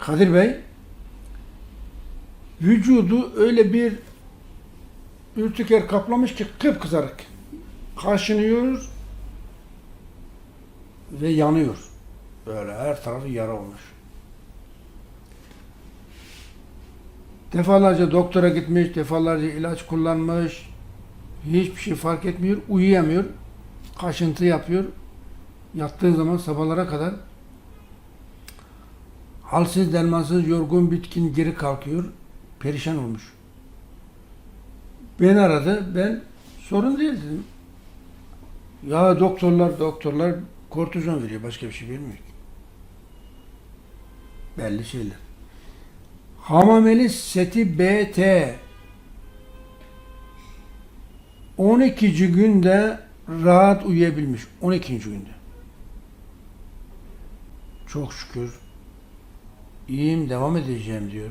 Kadir Bey vücudu öyle bir ürtüker kaplamış ki kıpkızarık. Kaşınıyor ve yanıyor. Böyle her tarafı yara olmuş. Defalarca doktora gitmiş, defalarca ilaç kullanmış. Hiçbir şey fark etmiyor, uyuyamıyor. Kaşıntı yapıyor. Yattığı zaman sabahlara kadar halsiz, dermansız, yorgun, bitkin geri kalkıyor. Perişan olmuş. Beni aradı. Ben sorun değil dedim. Ya doktorlar doktorlar kortizon veriyor. Başka bir şey vermiyor ki. Belli şeyler. Hamameli seti BT 12. günde rahat uyuyabilmiş. 12. günde. Çok şükür iyiyim devam edeceğim diyor.